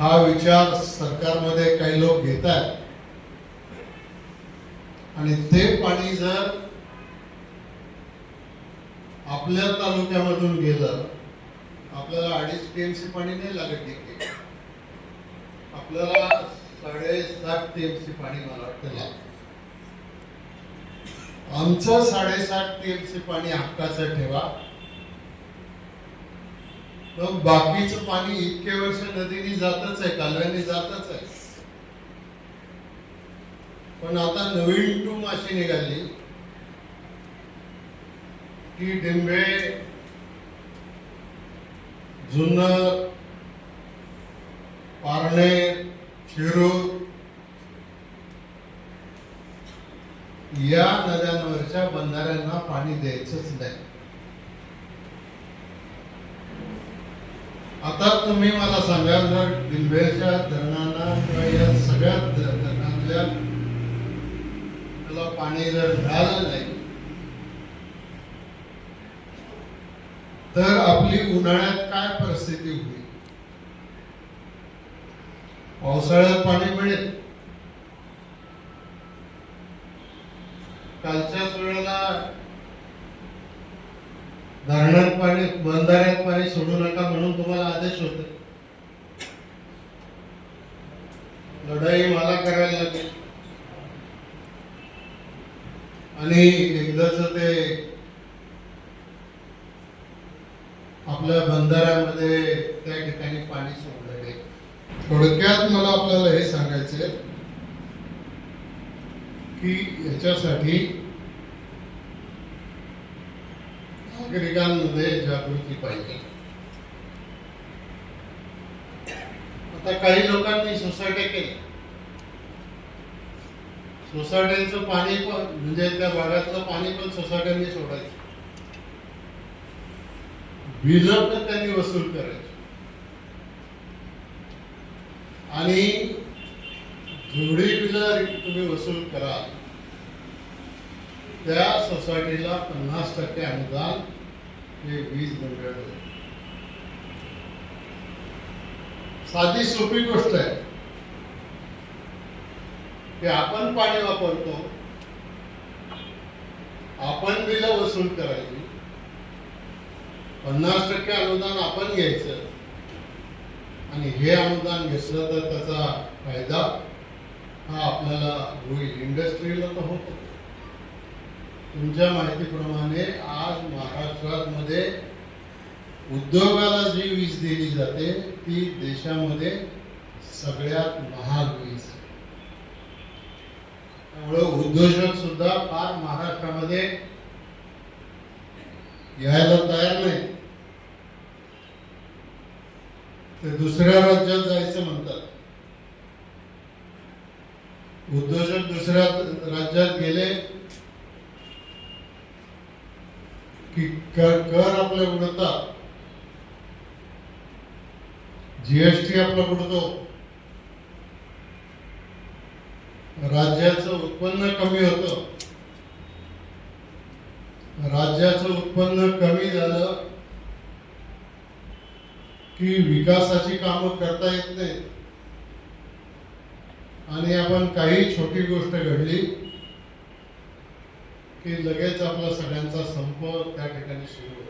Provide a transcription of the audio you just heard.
हा विचार सरकारमध्ये काही लोक घेत आहेत आणि ते पाणी जर आपल्या तालुक्यामधून गेलं आपल्याला अडीच टीएमसी पाणी नाही लागत तिथे आपल्याला साडेसात टीएमसी पाणी मला वाटतं लागतं. आमचं साडेसात टीएमसी पाणी हक्काचं ठेवा. मग बाकीचं पाणी इतके वर्ष नदीने जातच आहे कालव्याने जातच आहे. पण आता नवीन टू माशी निघाली की डिंबे जुन्नर पारणे शिरू या नद्यांवरच्या बंधाऱ्यांना पाणी द्यायचंच नाही. आता तुम्ही मला सांगा जर डिंबेच्या धरणाला किंवा या सगळ्या धरणातल्या त्याला पाणी जर मिळालं नाही तर आपली उन्हाळ्यात काय परिस्थिती होईल? पावसाळ्यात पाणी मिळेल. कालच्याच वेळेला धरणात पाणी बंधाऱ्यात पाणी सोडू नका म्हणून तुम्हाला आदेश होते. लढाई मला करायला लागेल. आणि एकदाच ते आपल्या बंधाऱ्यामध्ये त्या ठिकाणी पाणी सोडलं गेलं थोडक्यात मला आपल्याला हे सांगायचं की याच्यासाठी नागरिकांमध्ये जागृती पाहिजे. आता काही लोकांनी सोसायट्या केल्या. सोसायट्यांचं पाणी पण म्हणजे त्या भागातलं पाणी पण सोसायट्यांनी सोडायचं. बिल पण त्यांनी वसूल करायचे. आणि जेवढी बिलं तुम्ही वसूल कराल त्या सोसायटीला पन्नास टक्के अनुदान हे वीज मंडळ साधी सोपी गोष्ट आहे. की आपण पाणी वापरतो आपण बिल वसूल करायची पन्नास टक्के अनुदान आपण घ्यायचं आणि हे अनुदान घेतलं तर त्याचा फायदा हा आपल्याला होईल. इंडस्ट्रीला तर होतो. तुमच्या माहितीप्रमाणे आज महाराष्ट्रात देशामध्ये उद्योगाला जी वीज दिली जाते ती देशामध्ये सगळ्यात महाग वीज त्यामुळे उद्योजक सुद्धा फार महाराष्ट्रामध्ये यायला तयार नाही. ते दुसऱ्या राज्यात जायचं म्हणतात. उद्योजक दुसऱ्या राज्यात गेले की कर कर आपले उडता जीएसटी आपला उडतो. राज्याचं उत्पन्न कमी होत. राज्याचं उत्पन्न कमी झालं की विकासाची कामं करता येत नाही आणि आपण काही छोटी गोष्ट घडली. की लगेच आपला सगळ्यांचा संप त्या ठिकाणी सुरू होतो.